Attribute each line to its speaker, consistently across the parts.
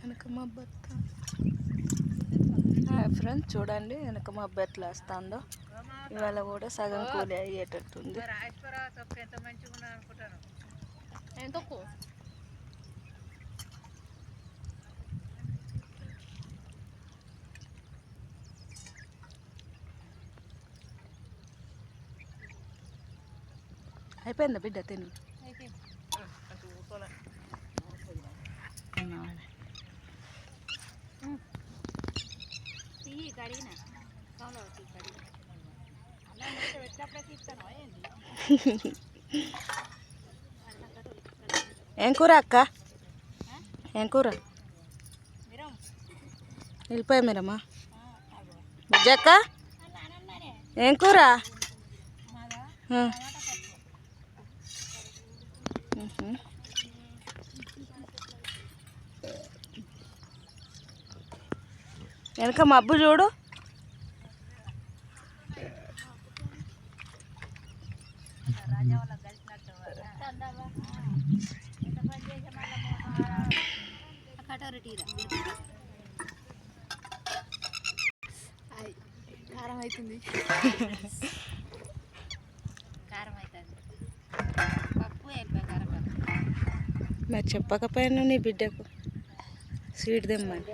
Speaker 1: వెనక మబ్బు ఫ్రెండ్స్ చూడండి వెనక మబ్బు ఎట్లా వస్తుందో. ఇవాళ కూడా సగం కూలి అయ్యేటట్టుంది. అయిపోయిందా బిడ్డ తిని.
Speaker 2: కడిగిన? కమలా తీ కడిగిన. అలా మూత పెట్టినప్పుడే తీస్తాను. ఏంది?
Speaker 1: ఏం కూర అక్క? ఏం కూర? వెళ్ళిపోయా మీరమ్మా బుజ్జక్క? ఏం కూర? ఆ. వెనక మబ్బు చూడు.
Speaker 2: కారం అవుతుంది కారం అవుతుంది పప్పు వెళ్ళిపోయి కారం
Speaker 1: మరి చెప్పకపోయాను నీ బిడ్డకు స్వీట్ తెమ్మని.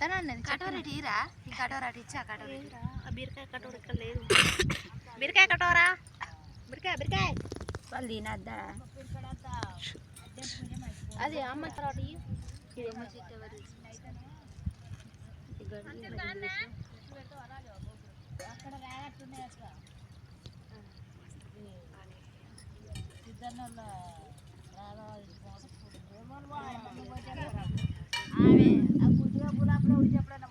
Speaker 2: చెప్తాను అన్నది కటోరా టీరా కటోరా ఇచ్చా కటోరా బీరకాయ కటోర ఇక్కడ లేదు. బీరకాయ కటోరా? బీరకాయ బీరకాయ. వాళ్ళు తినద్దా? అది అమ్మ అక్కడ రాగట్టున్నాయి అక్క. రాగా ఎప్పుడో